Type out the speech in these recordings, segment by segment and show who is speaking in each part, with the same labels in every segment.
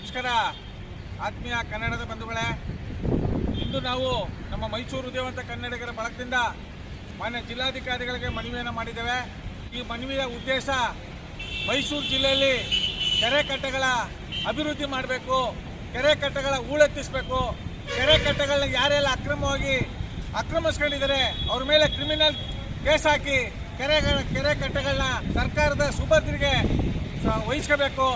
Speaker 1: ನಮಸ್ಕಾರ. ಆತ್ಮೀಯ ಕನ್ನಡದ ಬಂಧುಗಳೇ, ಇಂದು ನಾವು ನಮ್ಮ ಮೈಸೂರು ಉದಯವಂತ ಕನ್ನಡಿಗರ ಬಳಕದಿಂದ ಮಾನ್ಯ ಜಿಲ್ಲಾಧಿಕಾರಿಗಳಿಗೆ ಮನವಿಯನ್ನು ಮಾಡಿದ್ದೇವೆ. ಈ ಮನವಿಯ ಉದ್ದೇಶ ಮೈಸೂರು ಜಿಲ್ಲೆಯಲ್ಲಿ ಕೆರೆ ಕಟ್ಟೆಗಳ ಅಭಿವೃದ್ಧಿ ಮಾಡಬೇಕು, ಕೆರೆ ಕಟ್ಟೆಗಳ ಹೂಳೆತ್ತಿಸಬೇಕು ಕೆರೆ ಕಟ್ಟೆಗಳನ್ನ ಯಾರೆಲ್ಲ ಅಕ್ರಮವಾಗಿ ಆಕ್ರಮಿಸ್ಕೊಂಡಿದ್ದಾರೆ, ಅವ್ರ ಮೇಲೆ ಕ್ರಿಮಿನಲ್ ಕೇಸ್ ಹಾಕಿ ಕೆರೆಗಳ, ಕೆರೆ ಕಟ್ಟೆಗಳನ್ನ ಸರ್ಕಾರದ ಸುಭದ್ರಿಗೆ ವಹಿಸ್ಕೋಬೇಕು.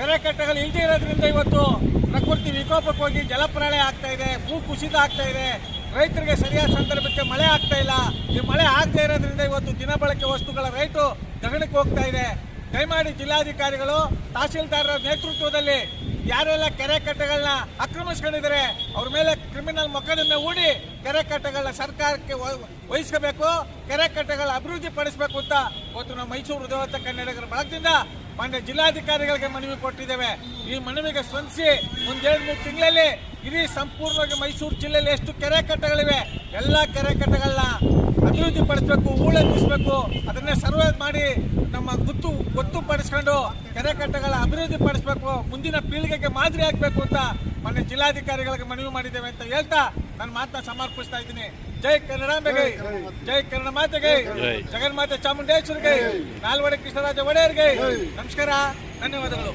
Speaker 1: ಕೆರೆ ಕಟ್ಟಗಳು ಇಲ್ದೇ ಇರೋದ್ರಿಂದ ಇವತ್ತು ಪ್ರಕೃತಿ ವಿಕೋಪಕ್ಕೆ ಹೋಗಿ ಜಲಪ್ರಳಯ ಆಗ್ತಾ ಇದೆ, ಭೂ ಕುಸಿತ ಆಗ್ತಾ ಇದೆ. ರೈತರಿಗೆ ಸರಿಯಾದ ಸಂದರ್ಭಕ್ಕೆ ಮಳೆ ಆಗ್ತಾ ಇಲ್ಲ. ಈ ಮಳೆ ಆಗ್ತಾ ಇರೋದ್ರಿಂದ ಇವತ್ತು ದಿನಬಳಕೆ ವಸ್ತುಗಳ ರೇಟು ಗಗನಕ್ಕೆ ಹೋಗ್ತಾ ಇದೆ. ದಯಮಾಡಿ ಜಿಲ್ಲಾಧಿಕಾರಿಗಳು, ತಹಸೀಲ್ದಾರರ ನೇತೃತ್ವದಲ್ಲಿ ಯಾರೆಲ್ಲ ಕೆರೆ ಕಟ್ಟೆಗಳನ್ನ ಆಕ್ರಮಿಸ್ಕೊಂಡಿದ್ದಾರೆ, ಅವ್ರ ಮೇಲೆ ಕ್ರಿಮಿನಲ್ ಮೊಕದ್ದಮೆ ಹೂಡಿ ಕೆರೆ ಕಟ್ಟೆಗಳನ್ನ ಸರ್ಕಾರಕ್ಕೆ ವಹ- ವಹಿಸ್ಕೋಬೇಕು, ಕೆರೆ ಕಟ್ಟೆಗಳ ಅಭಿವೃದ್ಧಿ ಪಡಿಸಬೇಕು ಅಂತ ಇವತ್ತು ನಮ್ಮ ಮೈಸೂರು ಉದ್ಯೋಗ ಕನ್ನಡಿಗರ ಬಳಗದಿಂದ ಮಾನ್ಯ ಜಿಲ್ಲಾಧಿಕಾರಿಗಳಿಗೆ ಮನವಿ ಕೊಟ್ಟಿದ್ದೇವೆ. ಈ ಮನವಿಗೆ ಸ್ಪಂದಿಸಿ ಒಂದೆರಡು ಮೂರು ತಿಂಗಳಲ್ಲಿ ಇಡೀ ಸಂಪೂರ್ಣವಾಗಿ ಮೈಸೂರು ಜಿಲ್ಲೆಯಲ್ಲಿ ಎಷ್ಟು ಕೆರೆ ಕಟ್ಟೆಗಳಿವೆ, ಎಲ್ಲ ಕೆರೆ ಕಟ್ಟೆಗಳನ್ನ ಅಭಿವೃದ್ಧಿ ಪಡಿಸಬೇಕು ಹೂಳೆತ್ತಿಸಬೇಕು ಅದನ್ನೇ ಸರ್ವೆ ಮಾಡಿ ನಮ್ಮ ಗೊತ್ತು ಗೊತ್ತುಪಡಿಸ್ಕೊಂಡು ಕೆರೆ ಕಟ್ಟೆಗಳ ಅಭಿವೃದ್ಧಿ ಪಡಿಸಬೇಕು, ಮುಂದಿನ ಪೀಳಿಗೆಗೆ ಮಾದರಿ ಆಗಬೇಕು ಅಂತ ಮೊನ್ನೆ ಜಿಲ್ಲಾಧಿಕಾರಿಗಳಿಗೆ ಮನವಿ ಮಾಡಿದ್ದೇವೆ ಅಂತ ಹೇಳ್ತಾ ನನ್ನ ಮಾತನ್ನ ಸಮರ್ಪಿಸ್ತಾ ಇದ್ದೀನಿ. ಜೈ ಕನ್ನಡಾಂಬೆಗೆ ಜೈ ಕನ್ನಡ ಮಾತೆಗೆ ಜಗನ್ಮಾತೆ ಚಾಮುಂಡೇಶ್ವರಿಗೆ, ನಾಲ್ವಡೆ ಕೃಷ್ಣರಾಜ ಒಡೆಯರ್ಗೆ ನಮಸ್ಕಾರ, ಧನ್ಯವಾದಗಳು.